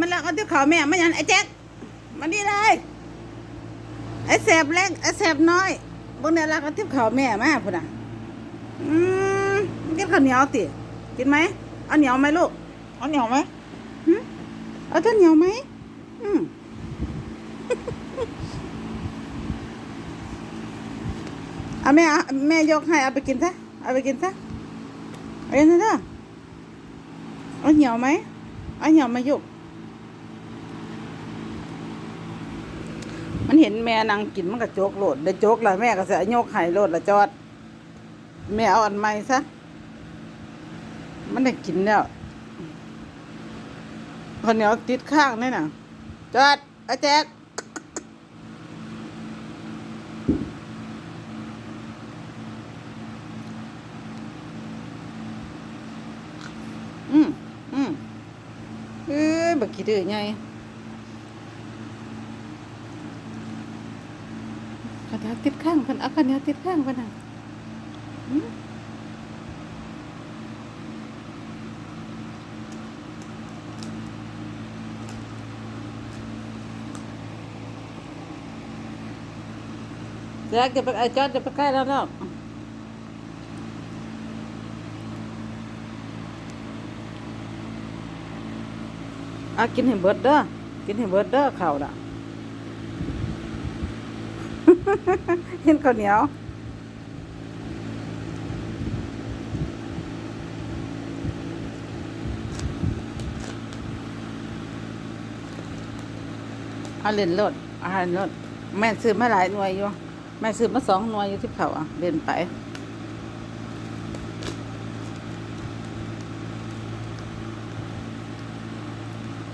มันลักเอาที่เขาแม่มันยันไอ้แจ็คมานี่เลยไอ้แสบเล็กไอ้แสบน้อยพวกเนี่ยลักเอาที่เขาแม่มาพุ่นน่ะอืมมันกินข้าวเหนียวติกินไหมเอาเหนียวไหมลูกเอาเหนียวไหมหึเอาเท่าเหนียวไหมอืมเอาแม่เอาแม่ยกให้เอาไปกินซะเอาไปกินซะเอาไปกินซะเด้อเอาเหนียวไหมเอาเหนียวมายุก มันเห็นแม่นางกินมันก็โจกโลดได้โจกล้วแม่ก็จะยโยกไห้โลดละจอด แม่เอาอันใหม่ซะ มันได้กินแล้วข้าวเหนียวติดข้างนี่น่ะ จอดอาแจ๊กอืมอืมเอ้ยบักขี้ดื้อไง ขันเหนียวติดข้างพันเอาขันเหนียวติดข้างพันอะอืมแจ๊กจะไปไอ้จอดจะไปใกล้แล้วเนาะอากินให้เบิดเด้อ กินให้เบิดเด้อข้าวน่ะ เห็นข้าวเหนียวเอาเล่นรถอาหารรถแม่ซื้อมาหลายหน่วยอยู่ แม่ซื้อมาสองหน่วยอยู่ที่เขาอะเล่นไป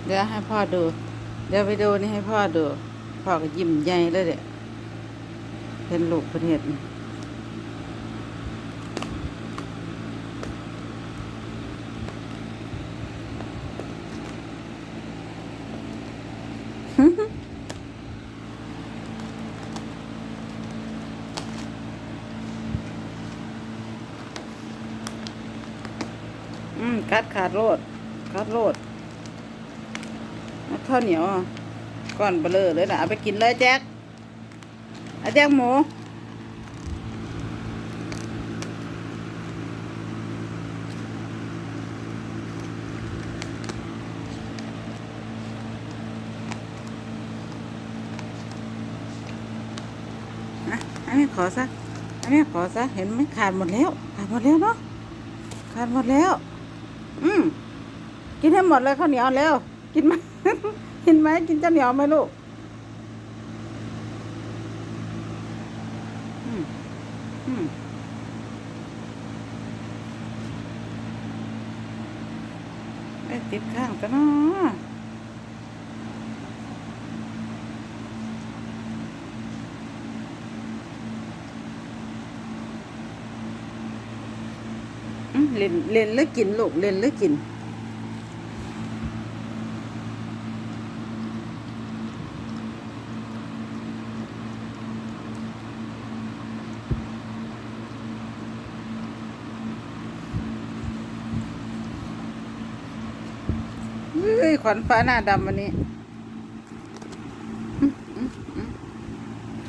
เดี๋ยวให้พ่อดู เดี๋ยวไปดูนี่ให้พ่อดู พ่อก็ยิ้มใหญ่เลยเด็ เป็นลูกเป็นเห็ดอืมกัดขาดโรดกัดโรดข้าวเหนียวอ่อนเบลอเลยนะเอาไปกินเลยแจ็ค ไอ้แจ็คหมูอันนี้ขอซะ อันนี้ขอซะ เห็นไหมขาดหมดแล้ว ขาดหมดแล้วเนาะ ขาดหมดแล้ว อืม กินให้หมดเลยข้าวเหนียวเร็วกินไหมกินไหมกินข้าวเหนียวไหมลูกอืมอืม ไอ้ติดข้างกันเนาะเล่นเล่นหรือกินลูกเล่นหรือกิน ย ขวัญฟ้าหน้าดำวันนี้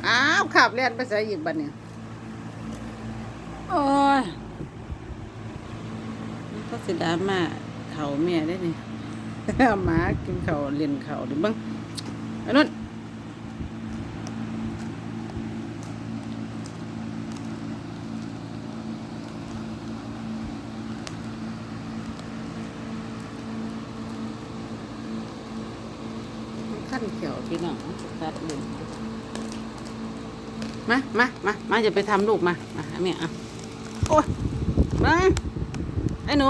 อ้าวขับเลียนไปใส่อีกบันเนี่ยโอ้ยก็สิดามาเขาแม่ได้นี่หมากินเขาเล่นเขาดิบ้างอันนั้นขั้นเขียว พี่น้องตัดเลยมามามามาจะไปทำลูกมามาหาแม่อะโอ้ยมาไอ้หนู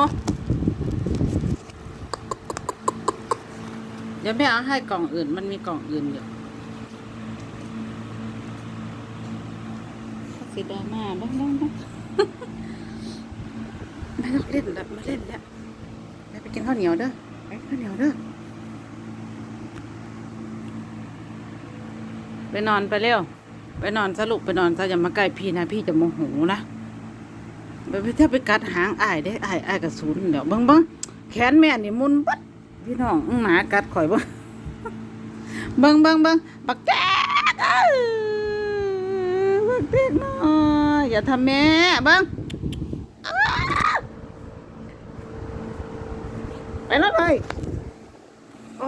เดี๋ยวแม่เอาให้กล่องอื่น มันมีกล่องอื่นอยู่สีดราม่าบ้างบ้างบ้างไม่ต้องเล่นแล้วมาเล่นแล้วไปไปกินข้าวเหนียวเด้อไปข้าวเหนียวเด้อ ไปนอนไปเร็ว ไปนอนสรุปไปนอนซะอย่ามาใกล้พี่นะ พี่จะโมโหนะไปถ้าไปกัดหางอ้ายได้อ้ายอ้ายกระสุนเดี๋ยวบิ้งบิ้งแขนแม่นี่มุนบัดพี่น้องอื้อหมากัดข่อยบ่บิ่งบิ่งบิ่งบักแจ๊กบักแจ๊กน้อยอย่าทำแม่บิ่งอ้าวไปแล้วเลยโอ้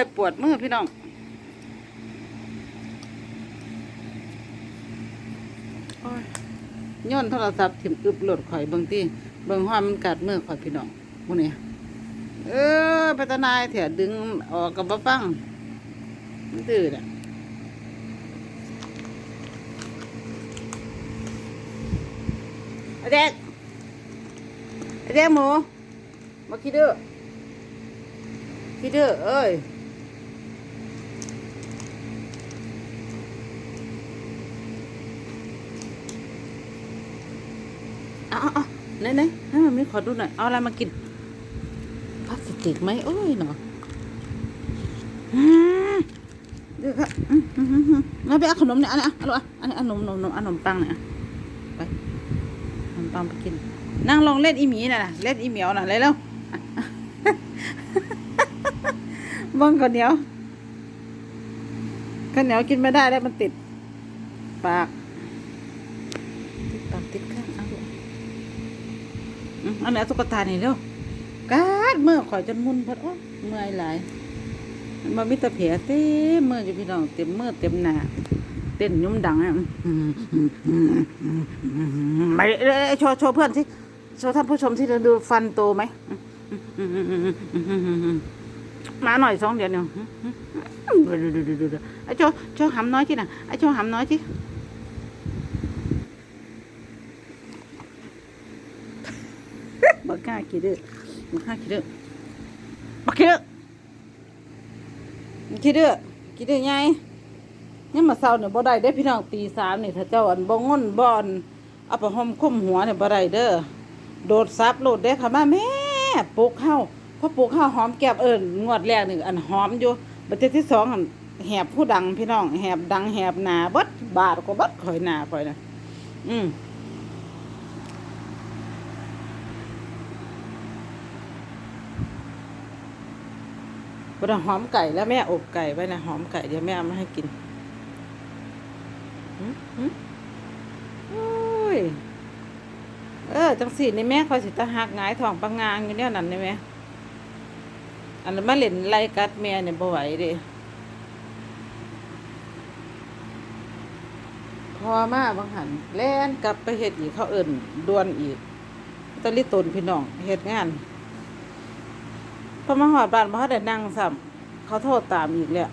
ยปวดมือพี่น้องโอ้ ยย้อนโทรศัพท์ถิ่มอึบโหลดข่อยเบิ่งติเบิ่งห้อมันกัดมือข่อยพี่น้องพวกนี้เออพัฒนายเถอะดึงออกกับบ่ฟังมันตื่นอะไอเด็กไอเด็กหมูมาคิดเด้อคิดเด้อเอ้ย เอาเอาไหนไหนให้มันมีขอดูหน่อย เอาอะไรมากิน พลาสติกไหมโอ้ยเนาะอืมเดี๋ยวครับไปเอาขนมเนี่ยอันนี้อะเอาลูกอะอันนี้อาขนมนมนมอาขนมปังเนี่ยไปขนมปังไปกิน นั่งลองเล่นอีหมีน่ะเล่นอีเหมียวน่ะเลยแล้วอะอะบ้องข้าวเหนียวข้าวเหนียวกินไม่ได้แล้วมันติด ปาก อันนี้ตุ๊กตานี่เร็วกาดเมื่อข่อยจนมุนพอดโอ้เมื่อยหลายมันมามิตรแผลเต็มเมื่ออยู่พี่น้องเต็มเมื่อเต็มหน้าเต้นยุ่มดังอะไปเอ้โชว์โชว์เพื่อนสิโชว์ท่านผู้ชมที่เราดูฟันโตไหมมาหน่อยสองเดือนเนี่ยดูดูดูดูดูไอ้โชว์โชว์หำน้อยที่น่ะไอ้โชว์หำน้อยที่ ห้ากี่เดือบักกล้ากี่เดือบักกี่เดือกี่เดือกี่เดือไงนี่มาเศร้าเนี่ยบ่ได้ได้พี่น้องตีสามนี่ถ้าเจ้าอันบ่งอนบ่อนเอาไปห่มคุ้มหัวเนี่ยบ่ได้เด้อ โดดซับโลดเด้ค่ะมาแม่ปลุกเฮาวพอปลุกเฮาวหอมแก้มเอิ้นงวดแรกนี่อันหอมอยู่บัดที่สองอันแหบผู้ดังพี่น้องแหบดังแหบหนาบดบาดก็บดข่อยหนาข่อยนะอืม บไดหอมไก่แล้วแม่อบไก่ไว้นะหอมไก่เดี๋ยวแม่เอามาให้กินหึหึโอ้ยเออจังสีนี่แม่คอยสิตาหักงายท้องปังงางอยู่เนี่ยนั่นนี่แม่อันนั้นมาเล่นไล่กัดแม่เนี่ยบ่ไหวเดิพอมาบางหันแล่นกลับไปเฮ็ดอีกเขาเอิ่นดวนอีกตะลิตนพี่น้องเฮ็ดงาน พอมาหอดบ้านมาได้นั่งซ้ำเขาโทษตามอีกแล้ว